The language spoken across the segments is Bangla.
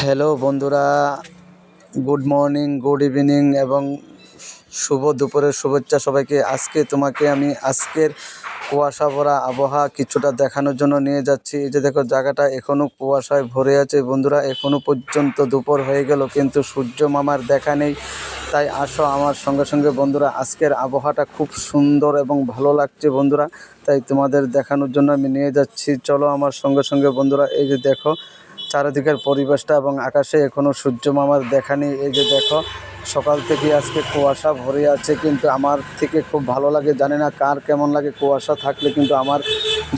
হ্যালো বন্ধুরা। গুড মর্নিং গুড ইভিনিং এবং শুভ দুপুরের শুভেচ্ছা সবাইকে। আজকে তোমাকে আমি আজকের কুয়াশা ভরা আবহাওয়া কিছুটা দেখানোর জন্য নিয়ে যাচ্ছি। এই যে দেখো, জায়গাটা এখনও কুয়াশায় ভরে আছে। বন্ধুরা এখনও পর্যন্ত দুপুর হয়ে গেল, কিন্তু সূর্য মামার দেখা নেই। তাই আসো আমার সঙ্গে সঙ্গে, বন্ধুরা, আজকের আবহাওয়াটা খুব সুন্দর এবং ভালো লাগছে, বন্ধুরা। তাই তোমাদের দেখানোর জন্য আমি নিয়ে যাচ্ছি। চলো আমার সঙ্গে সঙ্গে, বন্ধুরা, এই যে দেখো চারিদিকের পরিবেশটা এবং আকাশে এখনও সূর্য মামার দেখা নেই এই যে দেখো, সকাল থেকে আজকে কুয়াশা ভরে আছে, কিন্তু আমার থেকে খুব ভালো লাগে, জানি না কার কেমন লাগে কুয়াশা থাকলে, কিন্তু আমার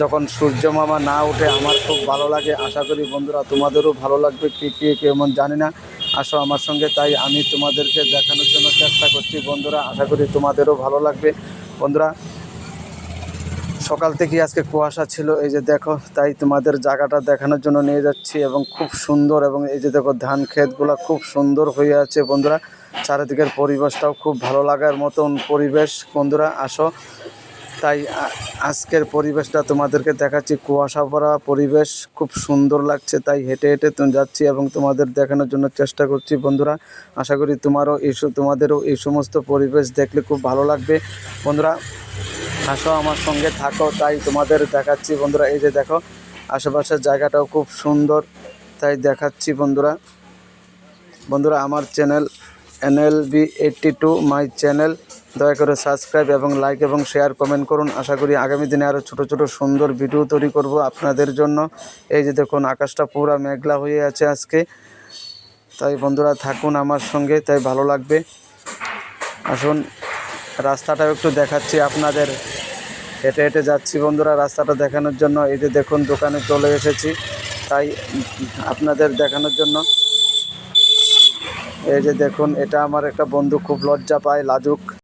যখন সূর্য মামা না ওঠে, আমার খুব ভালো লাগে। আশা করি বন্ধুরা, তোমাদেরও ভালো লাগবে, কে কে কেমন জানি না। আসো আমার সঙ্গে, তাই আমি তোমাদেরকে দেখানোর জন্য চেষ্টা করছি বন্ধুরা, আশা করি তোমাদেরও ভালো লাগবে। বন্ধুরা সকাল থেকে আজকে কুয়াশা ছিল। এই যে দেখো, তাই তোমাদের জায়গাটা দেখানোর জন্য নিয়ে যাচ্ছি এবং খুব সুন্দর এবং এই যে দেখো ধান ক্ষেতগুলো খুব সুন্দর হয়ে আছে বন্ধুরা। চারিদিকের পরিবেশটাও খুব ভালো লাগার মতন পরিবেশ। বন্ধুরা, আসো। তাই আজকের পরিবেশটা তোমাদেরকে দেখাচ্ছি। কুয়াশা ভরা পরিবেশ, খুব সুন্দর লাগছে। তাই হেঁটে হেঁটে যাচ্ছি এবং তোমাদের দেখানোর জন্য চেষ্টা করছি বন্ধুরা। আশা করি তোমারও এই তোমাদেরও এই সমস্ত পরিবেশ দেখলে খুব ভালো লাগবে। বন্ধুরা আসো আমার সঙ্গে থাকো, তাই তোমাদের দেখাচ্ছি বন্ধুরা। এই যে দেখো, আশেপাশের জায়গাটাও খুব সুন্দর, তাই দেখাচ্ছি বন্ধুরা। বন্ধুরা, আমার channel NL B eighty two, my channel. দয়া করে সাবস্ক্রাইব এবং লাইক এবং শেয়ার কমেন্ট করুন। আশা করি আগামী দিনে আরও ছোট ছোট সুন্দর ভিডিও তৈরি করব আপনাদের জন্য। এই যে দেখুন, আকাশটা পুরো মেঘলা হয়ে আছে আজকে। তাই বন্ধুরা, থাকুন আমার সঙ্গে, তাই ভালো লাগবে। আসুন। রাস্তাটাও একটু দেখাচ্ছি আপনাদের। হেঁটে হেঁটে যাচ্ছি বন্ধুরা রাস্তাটা দেখানোর জন্য। এই যে দেখুন, দোকানে চলে এসেছি। তাই আপনাদের দেখানোর জন্য। এই যে দেখুন, এটা আমার একটা বন্ধু খুব লজ্জা পায়, লাজুক।